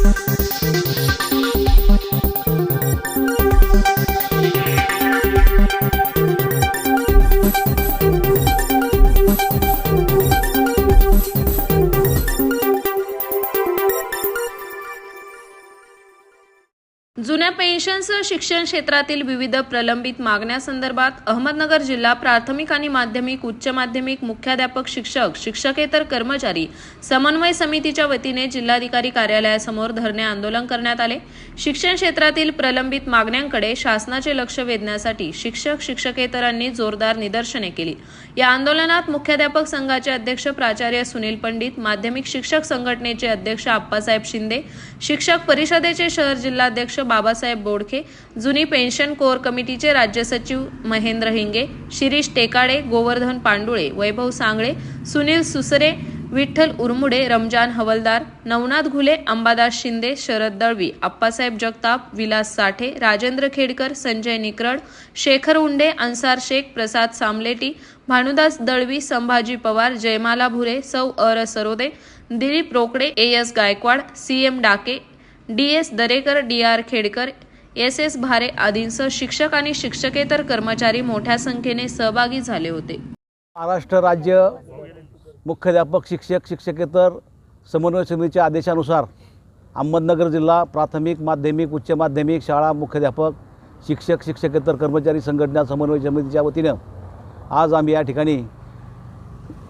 Thank you. पेन्शनसह शिक्षण क्षेत्रातील विविध प्रलंबित मागण्यासंदर्भात अहमदनगर जिल्हा प्राथमिक आणि माध्यमिक उच्च माध्यमिक मुख्याध्यापक शिक्षक शिक्षकेतर कर्मचारी समन्वय समितीच्या वतीने जिल्हाधिकारी कार्यालयासमोर धरणे आंदोलन करण्यात आले. शिक्षण क्षेत्रातील प्रलंबित मागण्यांकडे शासनाचे लक्ष वेधण्यासाठी शिक्षक शिक्षकेतरांनी जोरदार निदर्शने केली. या आंदोलनात मुख्याध्यापक संघाचे अध्यक्ष प्राचार्य सुनील पंडित माध्यमिक शिक्षक संघटनेचे अध्यक्ष आप्पासाहेब शिंदे शिक्षक परिषदेचे शहर जिल्हाध्यक्ष बाबासाहेब बोडखे जुनी पेन्शन कोर कमिटीचे राज्य सचिव महेंद्र हिंगे शिरीष टेकाडे गोवर्धन पांडुळे वैभव सांगळे सुनील सुसरे विठ्ठल उरमुडे रमजान हवलदार नवनाथ घुले अंबादास शिंदे शरद दळवी आप्पासाहेब जगताप विलास साठे राजेंद्र खेडकर संजय निकरड शेखर उंडे अन्सार शेख प्रसाद सामलेटी भानुदास दळवी संभाजी पवार जयमाला भुरे सौ अर Sarode Dilip Rokade A S Gaikwad C M Dake D S Darekar D R Khedkar S S Bhare आदींसह शिक्षक आणि शिक्षकेतर कर्मचारी मोठ्या संख्येने सहभागी झाले होते. महाराष्ट्र राज्य मुख्याध्यापक शिक्षक शिक्षकेतर समन्वय समितीच्या आदेशानुसार अहमदनगर जिल्हा प्राथमिक माध्यमिक उच्च माध्यमिक शाळा मुख्याध्यापक शिक्षक शिक्षकेतर कर्मचारी संघटना समन्वय समितीच्या वतीनं आज आम्ही या ठिकाणी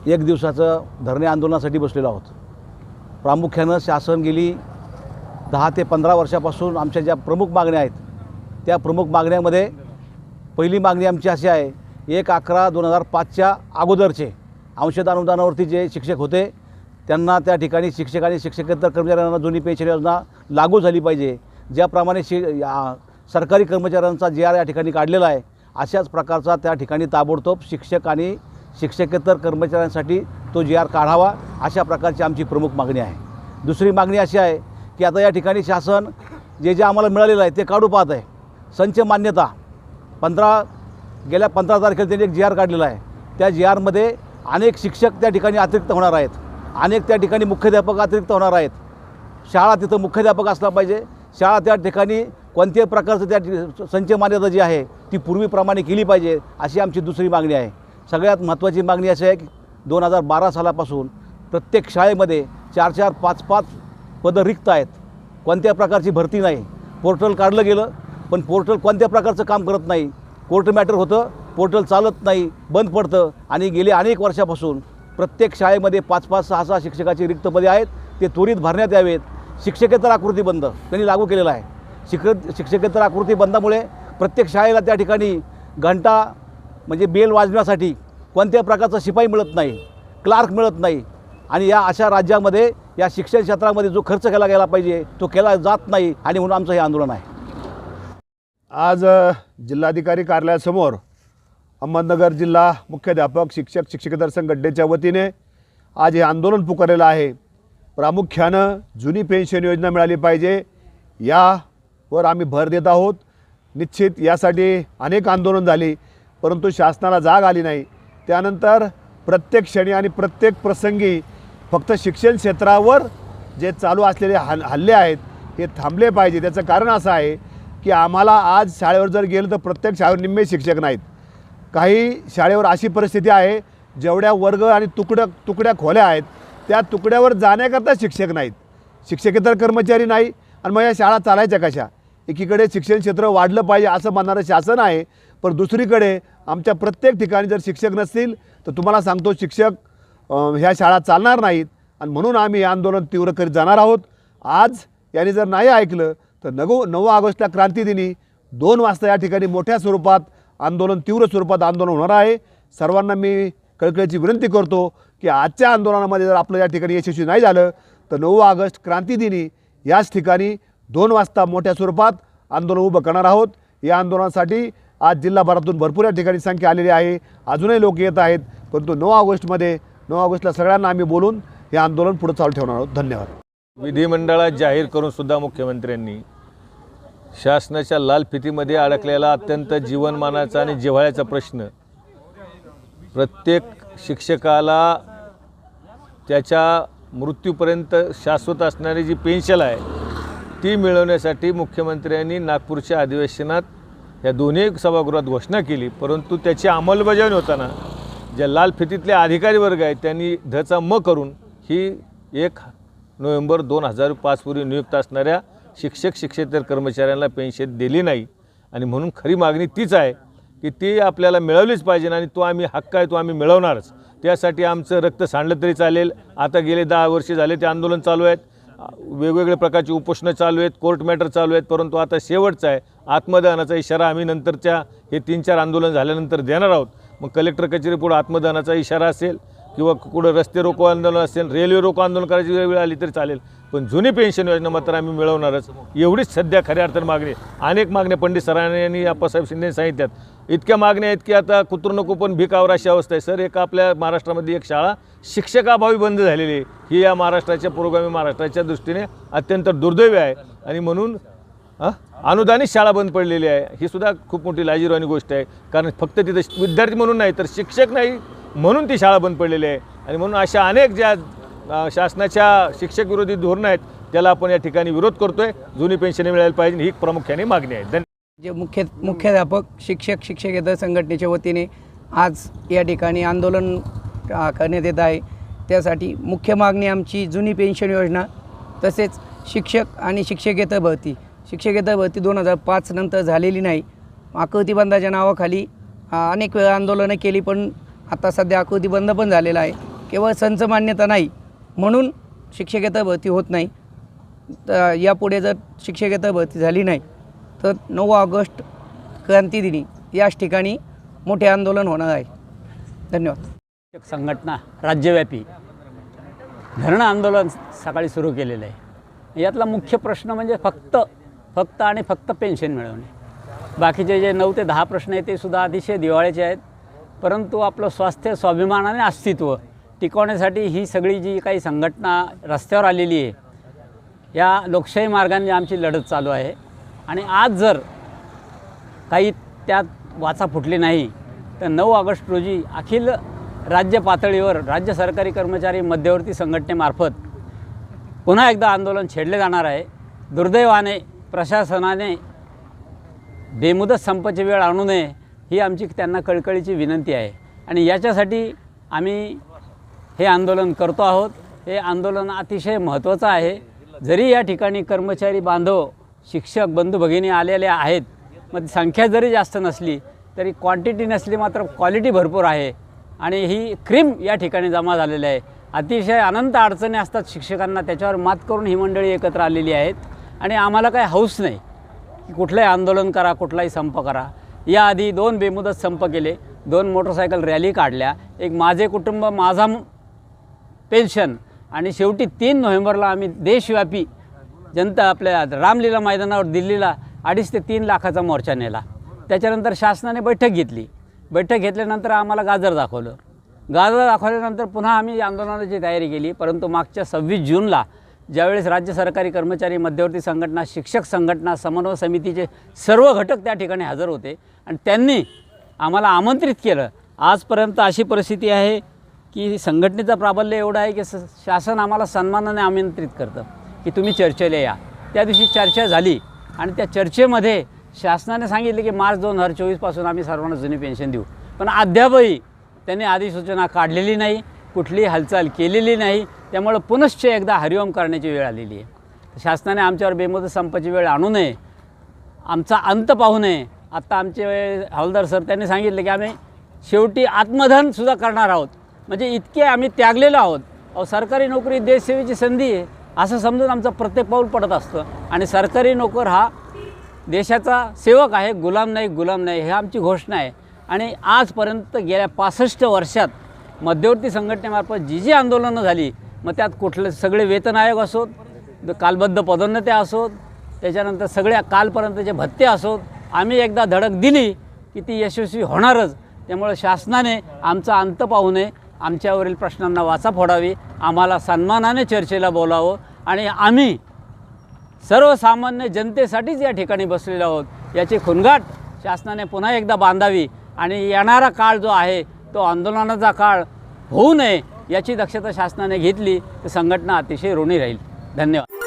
एक दिवसाचं धरणे आंदोलनासाठी बसलेलो आहोत. प्रामुख्यानं शासन गेली दहा ते पंधरा वर्षापासून आमच्या ज्या प्रमुख मागण्या आहेत त्या प्रमुख मागण्यामध्ये पहिली मागणी आमची अशी आहे एक अकरा दोन हजार पाचच्या अगोदरचे अंशद अनुदानावरती जे शिक्षक होते त्यांना त्या ठिकाणी शिक्षक आणि शिक्षकेतर कर्मचाऱ्यांना जुनी पेन्शन योजना लागू झाली पाहिजे. ज्याप्रमाणे शि या- सरकारी कर्मचाऱ्यांचा जे आर या ठिकाणी काढलेला आहे अशाच प्रकारचा त्या ठिकाणी ताबडतोब शिक्षक आणि शिक्षकेतर कर्मचाऱ्यांसाठी तो जी आर काढावा अशा प्रकारची आमची प्रमुख मागणी आहे. दुसरी मागणी अशी आहे की आता या ठिकाणी शासन जे जे आम्हाला मिळालेलं आहे ते काढू पाहत आहे. संच मान्यता. पंधरा गेल्या पंधरा तारखेला त्यांनी एक जी आर काढलेला आहे. त्या जी आरमध्ये अनेक शिक्षक त्या ठिकाणी अतिरिक्त होणार आहेत. अनेक त्या ठिकाणी मुख्याध्यापक अतिरिक्त होणार आहेत. शाळा तिथं मुख्याध्यापक असला पाहिजे. शाळा त्या ठिकाणी कोणत्याही प्रकारचं त्या संच मान्यता जी आहे ती पूर्वीप्रमाणे केली पाहिजे अशी आमची दुसरी मागणी आहे. सगळ्यात महत्त्वाची मागणी अशी आहे की दोन हजार बारा सालापासून प्रत्येक शाळेमध्ये चार चार पाच पाच पदं रिक्त आहेत. कोणत्या प्रकारची भरती नाही. पोर्टल काढलं गेलं पण पोर्टल कोणत्या प्रकारचं काम करत नाही. कोर्ट मॅटर होतं पोर्टल चालत नाही बंद पडतं आणि गेले अनेक वर्षापासून प्रत्येक शाळेमध्ये पाच पाच सहा सहा शिक्षकाची रिक्त पदे आहेत ते त्वरित भरण्यात यावेत. शिक्षकेतर आकृती बंद त्यांनी लागू केलेला आहे. शिक्षक शिक्षकेतर आकृती बंदामुळे प्रत्येक शाळेला त्या ठिकाणी घंटा म्हणजे बेल वाजण्यासाठी कोणत्या प्रकारचा शिपाई मिळत नाही क्लार्क मिळत नाही. आणि या अशा राज्यामध्ये या शिक्षण क्षेत्रामध्ये जो खर्च केला गेला पाहिजे तो केला जात नाही आणि म्हणून आमचं हे आंदोलन आहे. आज जिल्हाधिकारी कार्यालयासमोर अहमदनगर जिल्हा मुख्याध्यापक शिक्षक शिक्षकेतर संघटनेच्या वतीने आज हे आंदोलन पुकारलेलं आहे. प्रामुख्यानं जुनी पेन्शन योजना मिळाली पाहिजे यावर आम्ही भर देत आहोत. निश्चित यासाठी अनेक आंदोलन झाली परंतु शासनाला जाग आली नाही. त्यानंतर प्रत्येक क्षणी आणि प्रत्येक प्रसंगी फक्त शिक्षण क्षेत्रावर जे चालू असलेले हल हल्ले आहेत हे थांबले पाहिजे. त्याचं कारण असं आहे की आम्हाला आज शाळेवर जर गेलं तर प्रत्येक शाळेवर निम्मे शिक्षक नाहीत. काही शाळेवर अशी परिस्थिती आहे जेवढ्या वर्ग आणि तुकड्या तुकड्या खोल्या आहेत त्या तुकड्यावर जाण्याकरता शिक्षक नाहीत. शिक्षकेतर कर्मचारी नाही आणि मग या शाळा चालायच्या कशा? एकीकडे शिक्षण क्षेत्र वाढलं पाहिजे असं म्हणणारं शासन आहे पण दुसरीकडे आमच्या प्रत्येक ठिकाणी जर शिक्षक नसतील तर तुम्हाला सांगतो शिक्षक ह्या शाळा चालणार नाहीत. आणि म्हणून आम्ही हे आंदोलन तीव्र करीत जाणार आहोत. आज यांनी जर नाही ऐकलं तर नगो नऊ ऑगस्टला क्रांतीदिनी दोन वाजता या ठिकाणी मोठ्या स्वरूपात आंदोलन तीव्र स्वरूपात आंदोलन होणार आहे. सर्वांना मी कळकळीची विनंती करतो की आजच्या आंदोलनामध्ये जर आपलं या ठिकाणी यशस्वी नाही झालं तर नऊ ऑगस्ट क्रांतीदिनी याच ठिकाणी दोन वाजता मोठ्या स्वरूपात आंदोलन उभं करणार आहोत. या आंदोलनासाठी आज जिल्हाभरातून भरपूर या ठिकाणी संख्या आलेली आहे. अजूनही लोक येत आहेत परंतु नऊ ऑगस्टमध्ये नऊ ऑगस्टला सगळ्यांना आम्ही बोलून हे आंदोलन पुढे चालू ठेवणार आहोत. धन्यवाद. विधिमंडळात जाहीर करून सुद्धा मुख्यमंत्र्यांनी शासनाच्या लाल फितीमध्ये अडकलेला अत्यंत जीवनमानाचा आणि जिव्हाळ्याचा प्रश्न प्रत्येक शिक्षकाला त्याच्या मृत्यूपर्यंत शाश्वत असणारी जी पेन्शन आहे ती मिळवण्यासाठी मुख्यमंत्र्यांनी नागपूरच्या अधिवेशनात या दोन्ही सभागृहात घोषणा केली परंतु त्याची अंमलबजावणी होताना ज्या लाल फितीतले अधिकारी वर्ग आहेत त्यांनी धचा म करून ही एक नोव्हेंबर दोन हजार पाचपूर्वी नियुक्त असणाऱ्या शिक्षक शिक्षेतर कर्मचाऱ्यांना पेन्शन दिली नाही. आणि म्हणून खरी मागणी तीच आहे की ती आपल्याला मिळवलीच पाहिजे आणि तो आम्ही हक्क आहे तो आम्ही मिळवणारच. त्यासाठी आमचं रक्त सांडलं तरी चालेल. आता गेले दहा वर्षे झाले ते आंदोलन चालू आहेत. वेगवेगळ्या प्रकारची उपोषणं चालू आहेत कोर्ट मॅटर चालू आहेत परंतु आता शेवटचा आहे. आत्मदानाचा इशारा आम्ही नंतरच्या हे तीन चार आंदोलन झाल्यानंतर देणार आहोत. मग कलेक्टर कचेरी पुढं आत्मदानाचा इशारा असेल किंवा कुठं रस्ते रोको आंदोलन असेल रेल्वे रोको आंदोलन करायची वेळ वेळ आली तरी चालेल. पण जुनी पेन्शन योजना मात्र आम्ही मिळवणारच. एवढीच सध्या खऱ्या अर्थानं मागणी आहे. अनेक मागण्या पंडित सरांनी आणि अप्पासाहेब शिंदे सांगितल्यात. इतक्या मागण्या आहेत की आता कुत्र नको पण भिकावर अशी अवस्था आहे. सर एक आपल्या महाराष्ट्रामध्ये एक शाळा शिक्षकाभावी बंद झालेली आहे. ही या महाराष्ट्राच्या पुरोगामी महाराष्ट्राच्या दृष्टीने अत्यंत दुर्दैवी आहे. आणि म्हणून हां? अनुदानित शाळा बंद पडलेली आहे. ही सुद्धा खूप मोठी लाजीरवाणी गोष्ट आहे. कारण फक्त तिथं विद्यार्थी म्हणून नाही तर शिक्षक नाही म्हणून ती शाळा बंद पडलेली आहे. आणि म्हणून अशा अनेक ज्या शासनाच्या शिक्षक विरोधी धोरणं आहेत त्याला आपण या ठिकाणी विरोध करतोय. जुनी पेन्शन मिळायला पाहिजे. ही प्रामुख्याने मागणी आहे. धन्यवाद जे मुख्य मुख्याध्यापक शिक्षक शिक्षकेतर संघटनेच्या वतीने आज या ठिकाणी आंदोलन करण्यात येत आहे. त्यासाठी मुख्य मागणी आमची जुनी पेन्शन योजना तसेच शिक्षक आणि शिक्षकेतर भरती. शिक्षकेतर भरती दोन हजार पाच नंतर झालेली नाही. आकृती बंदाच्या नावाखाली अनेक वेळा आंदोलनं केली पण आता सध्या आकृती बंद पण झालेला आहे. केवळ संच मान्यता नाही म्हणून शिक्षकेतर भरती होत नाही. तर यापुढे जर शिक्षकेतर भरती झाली नाही तर नऊ ऑगस्ट क्रांतीदिनी याच ठिकाणी मोठे आंदोलन होणार आहे. धन्यवाद. शिक्षक संघटना राज्यव्यापी धरणं आंदोलन सकाळी सुरू केलेलं आहे. यातला मुख्य प्रश्न म्हणजे फक्त फक्त आणि फक्त पेन्शन मिळवणे. बाकीचे जे नऊ ते दहा प्रश्न आहेत ते सुद्धा अतिशय दिवाळीचे आहेत. परंतु आपलं स्वास्थ्य स्वाभिमान आणि अस्तित्व टिकवण्यासाठी ही सगळी जी काही संघटना रस्त्यावर आलेली आहे या लोकशाही मार्गाने आमची लढत चालू आहे. आणि आज जर काही त्यात वाचा फुटली नाही तर नऊ ऑगस्ट रोजी अखिल राज्य पातळीवर राज्य सरकारी कर्मचारी मध्यवर्ती संघटनेमार्फत पुन्हा एकदा आंदोलन छेडले जाणार आहे. दुर्दैवाने प्रशासनाने बेमुदत संपाची वेळ आणू नये ही आमची त्यांना कळकळीची विनंती आहे. आणि याच्यासाठी आम्ही हे आंदोलन करतो आहोत. हे आंदोलन अतिशय महत्त्वाचं आहे. जरी या ठिकाणी कर्मचारी बांधव शिक्षक बंधू भगिनी आलेले आहेत मग संख्या जरी जास्त नसली तरी क्वांटिटी नसली मात्र क्वालिटी भरपूर आहे. आणि ही क्रीम या ठिकाणी जमा झालेली आहे. अतिशय अनंत अडचणी असतात शिक्षकांना त्याच्यावर मात करून ही मंडळी एकत्र आलेली आहेत. आणि आम्हाला काही हौस नाही. की कुठलंही आंदोलन करा कुठलाही संप करा. याआधी दोन बेमुदत संप केले दोन मोटरसायकल रॅली काढल्या. एक माझे कुटुंब माझा पेन्शन आणि शेवटी तीन नोव्हेंबरला आम्ही देशव्यापी जनता आपल्या रामलीला मैदानावर दिल्लीला अडीच ते तीन लाखाचा मोर्चा नेला. त्याच्यानंतर शासनाने बैठक घेतली. बैठक घेतल्यानंतर आम्हाला गाजर दाखवलं. गाजर दाखवल्यानंतर पुन्हा आम्ही आंदोलनाची तयारी केली. परंतु मागच्या सव्वीस जूनला ज्यावेळेस राज्य सरकारी कर्मचारी मध्यवर्ती संघटना शिक्षक संघटना समन्वय समितीचे सर्व घटक त्या ठिकाणी हजर होते आणि त्यांनी आम्हाला आमंत्रित केलं. आजपर्यंत अशी परिस्थिती आहे की संघटनेचं प्राबल्य एवढं आहे की स शासन आम्हाला सन्मानाने आमंत्रित करतं. की तुम्ही चर्चेला या. त्या दिवशी चर्चा झाली आणि त्या चर्चेमध्ये शासनाने सांगितले की मार्च दोन हजार चोवीसपासून आम्ही सर्वांना जुनी पेन्शन देऊ. पण अद्यापही त्यांनी अधिसूचना काढलेली नाही. कुठली हालचाल केलेली नाही त्यामुळं पुनश्च एकदा हरिओम करण्याची वेळ आलेली आहे. शासनाने आमच्यावर बेमुदत संपाची वेळ आणू नये आमचा अंत पाहू नये. आत्ता आमचे हवालदार सर त्यांनी सांगितलं की आम्ही शेवटी आत्मधनसुद्धा करणार आहोत. म्हणजे इतके आम्ही त्यागलेलो आहोत. अहो सरकारी नोकरी देशसेवेची संधी आहे असं समजून आमचं प्रत्येक पाऊल पडत असतं. आणि सरकारी नोकर हा देशाचा सेवक आहे गुलाम नाही गुलाम नाही हे आमची घोषणा आहे. आणि आजपर्यंत गेल्या पासष्ट वर्षात मध्यवर्ती संघटनेमार्फत जी जी आंदोलनं झाली मग त्यात कुठले सगळे वेतन आयोग असोत द- कालबद्ध पदोन्नत्या असोत त्याच्यानंतर सगळ्या कालपर्यंतचे भत्ते असोत. आम्ही एकदा धडक दिली की ती यशस्वी होणारच. त्यामुळे शासनाने आमचा अंत पाहू नये. आमच्यावरील प्रश्नांना वाचा फोडावी. आम्हाला सन्मानाने चर्चेला बोलावं आणि आम्ही सर्वसामान्य जनतेसाठीच या ठिकाणी बसलेलो आहोत. याची खुणगाट शासनाने पुन्हा एकदा बांधावी आणि येणारा काळ जो आहे तो आंदोलनाचा काळ होऊ नये याची दक्षता शासनाने घेतली तर संघटना अतिशय ऋणी राहील. धन्यवाद.